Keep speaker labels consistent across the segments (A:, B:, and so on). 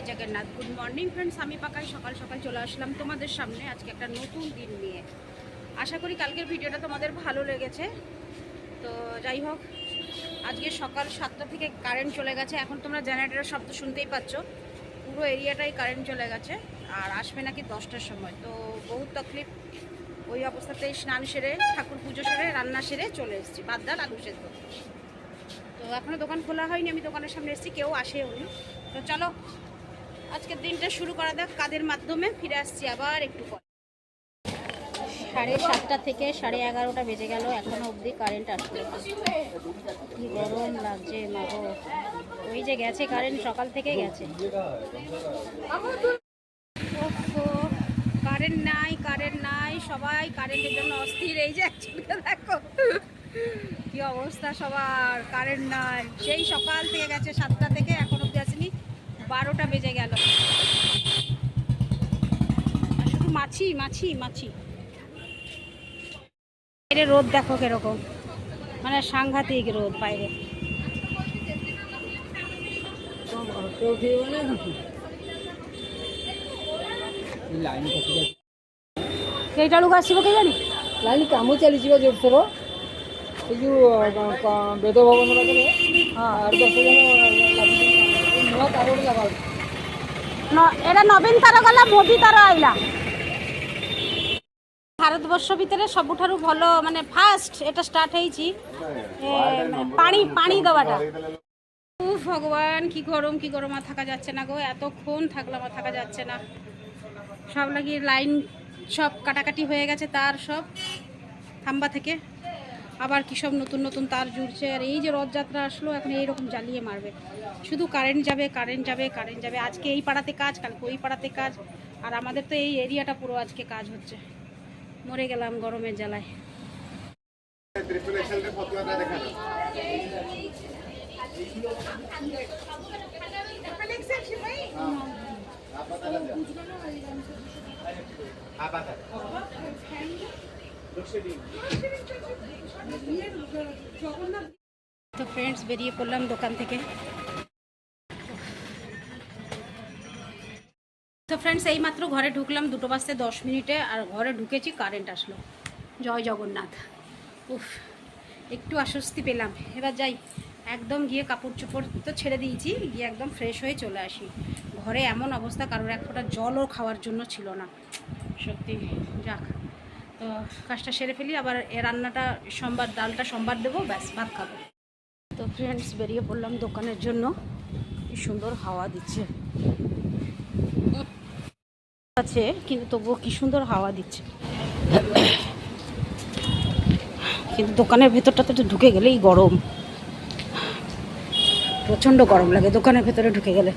A: জয় Jagannath. Good morning friends আমি পাকাই সকাল সকাল চলে আসলাম তোমাদের সামনে। আজকে একটা নতুন দিন নিয়ে। আশা করি কালকের ভিডিওটা তোমাদের ভালো লেগেছে। তো যাই হোক, আজকে সকাল সাতটা থেকে কারেন্ট চলে গেছে। এখন তোমরা জেনারেটরের শব্দ শুনতেই পাচ্ছ। পুরো এরিয়াটাই কারেন্ট চলে গেছে। আর আসবে নাকি দশটার সময়। তো বহুত তকলিফ। ওই অবস্থাতেই স্নান সেরে, ঠাকুর পুজো সেরে, রান্না সেরে চলে এসেছি। বাদ ডাল, আলু সেদ্ধ। তো এখনও দোকান খোলা হয়নি। আমি দোকানের সামনে এসেছি। কেউ আসেও তো চলো আজকের দিনটা শুরু করা যাক কাদের মাধ্যমে? ফিরে আসছি আবার একটু পর। সাড়ে সাতটা থেকে সাড়ে এগারোটা বেজে গেল, এখনও অবধি কারেন্ট আসলো। কি গরম লাগছে, মাগো। ওই যে গেছে কারেন্ট সকাল থেকে গেছে। কারেন্ট নাই কারেন্ট নাই, সবাই কারেন্টের জন্য অস্থির। এই যে একজনকে দেখো। কি অবস্থা সবার কারেন্ট নাই। সেই সকাল থেকে গেছে সাতটা থেকে, এখন বারোটা বেজে গেল আর শুধু মাছি মাছি মাছি বাইরে রোদ দেখো কিরকম মানে সাংঘাতিক রোদ বাইরে ସେଇଟା ବେଳକୁ ଆସିବ କେଜାଣି
B: ଲାଇନ୍ କାମ ଚାଲିଛି ବା ଜୋରସୋର ଏ ଯେଉଁ ବେଦ ଭବନ ପାଖରେ ଆଠ ଦଶ ଜଣ
A: এটা নবীন তার গলা মোদি তার আইলা। ভারতবর্ষ ভিতরে সবুঠার ভালো মানে ফার্স্ট এটা স্টার্ট হয়েছি। পানি পানি দেওয়াটা। ও ভগবান কি গরম কি গরম আর থাকা যাচ্ছে না গো। এতক্ষণ থাকলাম আর থাকা যাচ্ছে না। সব লাগিয়ে লাইন সব কাটাকাটি হয়ে গেছে তার সব। থাম্বা থেকে। আবার কী সব নতুন নতুন তার জুড়ছে, আর এই যে রথযাত্রা আসলো, এখন এইরকম জ্বালিয়ে মারবে। শুধু কারেন্ট যাবে কারেন্ট যাবে কারেন্ট যাবে। আজকে এই পাড়াতে কাজ, কালকে ওই পাড়াতে কাজ। আর আমাদের তো এই এরিয়াটা পুরো আজকে কাজ হচ্ছে। মরে গেলাম গরমের জ্বালায়। তো ফ্রেন্ডস বেরিয়ে পড়লাম দোকান থেকে। তো ফ্রেন্ডস এইমাত্র ঘরে ঢুকলাম দুটো বাজতে দশ মিনিটে, আর ঘরে ঢুকেছি কারেন্ট আসলো। জয় জগন্নাথ। উফ, একটু আশ্বস্তি পেলাম। এবার যাই, একদম গিয়ে কাপড় চোপড় তো ছেড়ে দিয়েছি, গিয়ে একদম ফ্রেশ হয়ে চলে আসি। ঘরে এমন অবস্থা, কারোর এক ফোঁটা জলও খাওয়ার জন্য ছিল না। সত্যি, যাক। তো কাজটা সেরে ফেলি, আবার এ রান্নাটা, সোমবার, ডালটা সোমবার দেবো, ব্যাস, ভাত খাব। তো ফ্রেন্ডস বেরিয়ে পড়লাম দোকানের জন্য। সুন্দর হাওয়া দিচ্ছে। আছে, কিন্তু তবুও কি সুন্দর হাওয়া দিচ্ছে। কিন্তু দোকানের ভেতরটাতে তো ঢুকে গেলেই গরম। প্রচণ্ড গরম লাগে দোকানের ভেতরে ঢুকে গেলে।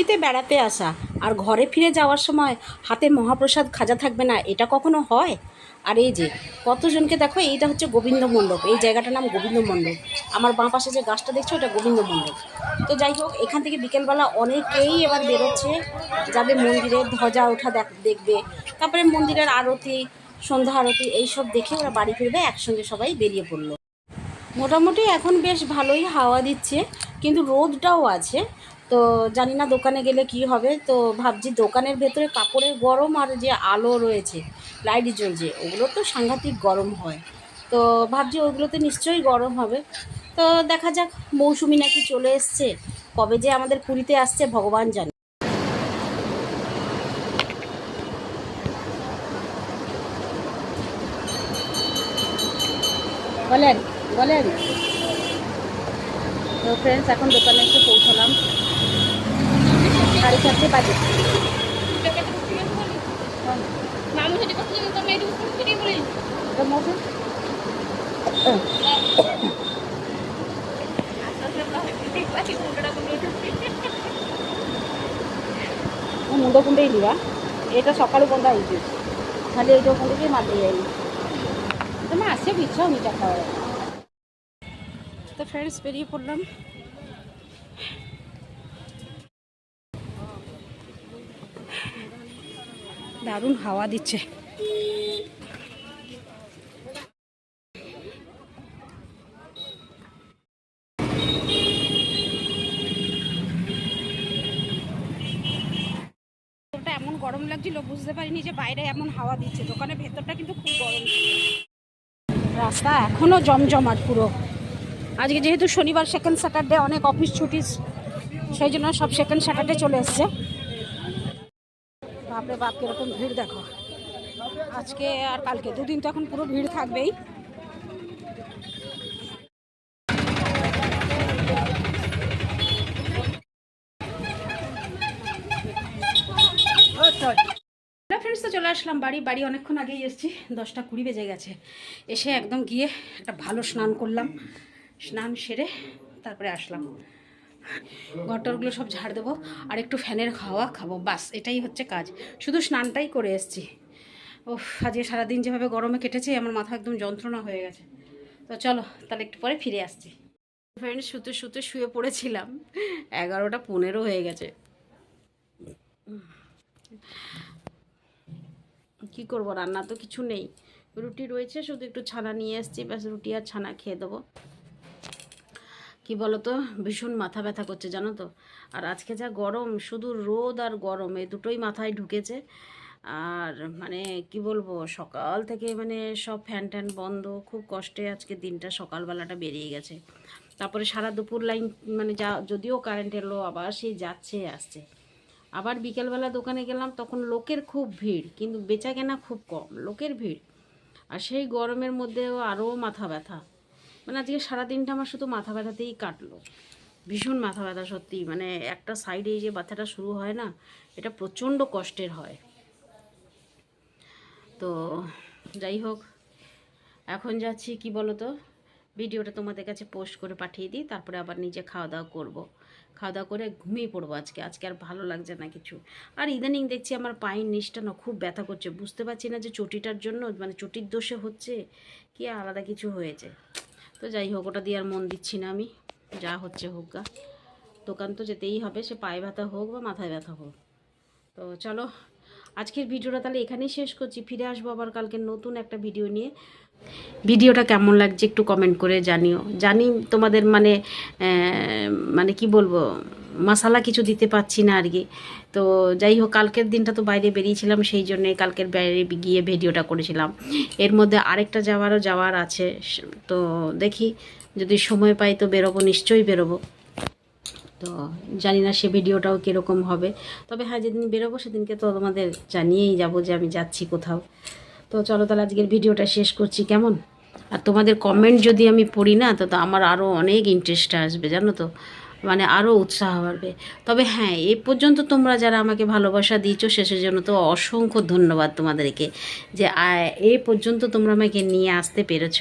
A: পুরীতে বেড়াতে আসা আর ঘরে ফিরে যাওয়ার সময় হাতে মহাপ্রসাদ খাজা থাকবে না, এটা কখনো হয়? আর এই যে, কতজনকে দেখো, এইটা হচ্ছে গোবিন্দ মণ্ডপ, এই জায়গাটার নাম গোবিন্দ মণ্ডপ। আমার বাঁ পাশে যে গাছটা দেখছ, এটা গোবিন্দ মণ্ডপ। তো যাই হোক, এখান থেকে বিকেলবেলা অনেকেই এবার বেরোচ্ছে, যাবে মন্দিরে, ধ্বজা ওঠা দেখ- দেখবে। তারপরে মন্দিরের আরতি, সন্ধ্যা আরতি, এইসব দেখে ওরা বাড়ি ফিরবে, একসঙ্গে সবাই বেরিয়ে পড়ল। মোটামুটি এখন বেশ ভালোই হাওয়া দিচ্ছে, কিন্তু রোদটাও আছে। তো জানি না দোকানে গেলে কি হবে, তো ভাবছি দোকানের ভেতরে কাপড়ের গরম আর যে আলো রয়েছে লাইট জ্বলছে, ওগুলো তো সাংঘাতিক গরম হয়। তো ভাবছি ওগুলোতে নিশ্চয়ই গরম হবে। তো দেখা যাক, মৌসুমি নাকি চলে এসছে, কবে যে আমাদের পুরীতে আসছে ভগবান জানে। বলেন বলেন। তো ফ্রেন্ডস এখন দোকানে এসে পৌঁছালাম। সাড়ে চারটে বাজে তো মৌসুম ମୁଁ ମୁଣ୍ଡ କୁଣ୍ଡେଇ ଯିବା ଏଇଟା ସକାଳୁ ବନ୍ଧା ହେଇଛି ଖାଲି ଏଇଟା କୁଣ୍ଡେଇକି ମାରି ଯାଇନି ତମେ ଆସିବାକୁ ଇଚ୍ଛା ହଉନି ଚାରିଟା ବେଳେ তো ফ্রেন্ডস বেরিয়ে পড়লাম দারুণ হাওয়া দিচ্ছে। এমন গরম লাগছিল, বুঝতে পারিনি যে বাইরে এমন হাওয়া দিচ্ছে। দোকানের ভেতরটা কিন্তু খুব গরম রাস্তা এখনও জমজমাট পুরো। আজকে যেহেতু শনিবার সেকেন্ড স্যাটারডে অনেক অফিস ছুটি সেই জন্য সব সেকেন্ড স্যাটারডে চলে এসছে। বাপরে বাপ, কীরকম ভিড় দেখো। আজকে আর কালকে, দুদিন তো এখন পুরো ভিড় থাকবেই। ফ্রেন্ডস তো চলে আসলাম বাড়ি। বাড়ি অনেকক্ষণ আগেই এসেছি, দশটা কুড়ি বেজে গেছে। এসে একদম গিয়ে একটা ভালো স্নান করলাম। স্নান সেরে তারপরে আসলাম। ঘরটরগুলো সব ঝাড় দেবো আর একটু ফ্যানের খাওয়া খাব, বাস, এটাই হচ্ছে কাজ। শুধু স্নানটাই করে এসেছি। ও আজকে সারাদিন যেভাবে গরমে কেটেছে, আমার মাথা একদম যন্ত্রণা হয়ে গেছে। তো চলো, তাহলে একটু পরে ফিরে আসছি। ফ্রেন্ডস শুতে শুতে শুয়ে পড়েছিলাম। এগারোটা পনেরো হয়ে গেছে। কি করব, রান্না তো কিছু নেই। রুটি রয়েছে, শুধু একটু ছানা নিয়ে এসেছি, ব্যাস রুটি আর ছানা খেয়ে দেবো। কি বলো তো ভীষণ মাথা ব্যথা করছে, জানো তো? আর আজকে যা গরম, শুধু রোদ আর গরম, এই দুটোই মাথায় ঢুকেছে। আর মানে কি বলব, সকাল থেকে মানে সব ফ্যান ট্যান বন্ধ, খুব কষ্টে আজকে দিনটা সকালবেলাটা বেরিয়ে গেছে। তারপরে সারা দুপুর লাইন মানে যা, যদিও কারেন্ট এলো আবার সেই যাচ্ছে, আসছে। আবার বিকেলবেলা দোকানে গেলাম, তখন লোকের খুব ভিড়, কিন্তু বেচা কেনা খুব কম, লোকের ভিড়। আর সেই গরমের মধ্যেও আরও মাথা ব্যথা। মানে আজকে সারাদিনটা আমার শুধু মাথা ব্যথাতেই কাটলো। ভীষণ মাথা ব্যথা সত্যি মানে একটা সাইডে যে ব্যথাটা শুরু হয় না, এটা প্রচণ্ড কষ্টের হয়। তো যাই হোক, এখন যাচ্ছি কি বলো তো ভিডিওটা তোমাদের কাছে পোস্ট করে পাঠিয়ে দিই, তারপরে আবার নিজে খাওয়া দাওয়া করব। খাওয়া দাওয়া করে ঘুমিয়ে পড়ব আজকে আজকে আর ভালো লাগছে না কিছু। আর ইদানিং দেখছি আমার পায়ের নিচটা না খুব ব্যথা করছে, বুঝতে পারছি না যে চটিটার জন্য মানে চটির দোষে হচ্ছে, কি আলাদা কিছু হয়েছে। তো যাই হোক, ওটা দিয়ে আর মন দিচ্ছি না আমি। যা হচ্ছে হোক গা। দোকান তো যেতেই হবে, সে পায়ে ব্যথা হোক বা মাথায় ব্যথা হোক। তো চলো, আজকের ভিডিওটা তাহলে এখানেই শেষ করছি। ফিরে আসব আবার কালকে নতুন একটা ভিডিও নিয়ে। ভিডিওটা কেমন লাগছে একটু কমেন্ট করে জানিও। জানি তোমাদের মানে মানে কি বলব? মশালা কিছু দিতে পারছি না আর কি। তো যাই হোক, কালকের দিনটা তো বাইরে বেরিয়েছিলাম, সেই জন্যে কালকের বাইরে গিয়ে ভিডিওটা করেছিলাম। এর মধ্যে আরেকটা যাওয়ারও যাওয়ার আছে, তো দেখি যদি সময় পাই তো বেরোবো, নিশ্চয়ই বেরোবো। তো জানি না সে ভিডিওটাও কীরকম হবে। তবে হ্যাঁ যেদিন বেরোবো সেদিনকে তো তোমাদের জানিয়েই যাব যে আমি যাচ্ছি কোথাও। তো চলো তাহলে আজকের ভিডিওটা শেষ করছি, কেমন? আর তোমাদের কমেন্ট যদি আমি পড়ি না, তো তো আমার আরও অনেক ইন্টারেস্ট আসবে, জানো তো? মানে আরও উৎসাহ বাড়বে। তবে হ্যাঁ এ পর্যন্ত তোমরা যারা আমাকে ভালোবাসা দিয়েছ, শেষের জন্য তো অসংখ্য ধন্যবাদ তোমাদেরকে যে এ পর্যন্ত তোমরা আমাকে নিয়ে আসতে পেরেছ।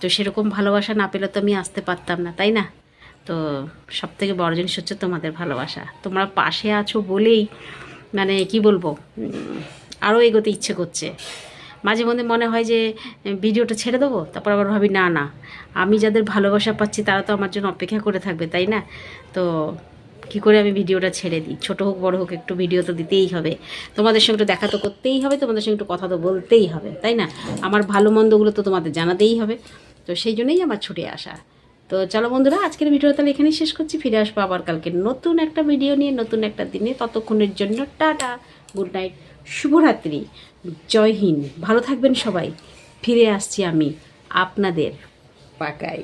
A: তো সেরকম ভালোবাসা না পেলে তো আমি আসতে পারতাম না, তাই না? তো সব থেকে বড় জিনিস হচ্ছে তোমাদের ভালোবাসা। তোমরা পাশে আছো বলেই মানে কি বলব আরও এগোতে ইচ্ছে করছে। মাঝে মধ্যে মনে হয় যে, ভিডিওটা ছেড়ে দেবো, তারপর আবার ভাবি, না না, আমি যাদের ভালোবাসা পাচ্ছি তারা তো আমার জন্য অপেক্ষা করে থাকবে, তাই না? তো কি করে আমি ভিডিওটা ছেড়ে দিই? ছোটো হোক, বড় হোক, একটু ভিডিও তো দিতেই হবে। তোমাদের সঙ্গে একটু দেখা তো করতেই হবে, তোমাদের সঙ্গে একটু কথা তো বলতেই হবে, তাই না? আমার ভালো মন্দগুলো তো তোমাদের জানাতেই হবে। তো সেই জন্যই আমার ছুটে আসা। তো চলো বন্ধুরা, আজকের ভিডিও তাহলে এখানেই শেষ করছি। ফিরে আসব আবার কালকে নতুন একটা ভিডিও নিয়ে, নতুন একটা দিনে। ততক্ষণের জন্য টাটা, গুড নাইট, শুভরাত্রি। জয় হিন্দ ভালো থাকবেন সবাই। ফিরে আসছি আমি আপনাদের পাকাই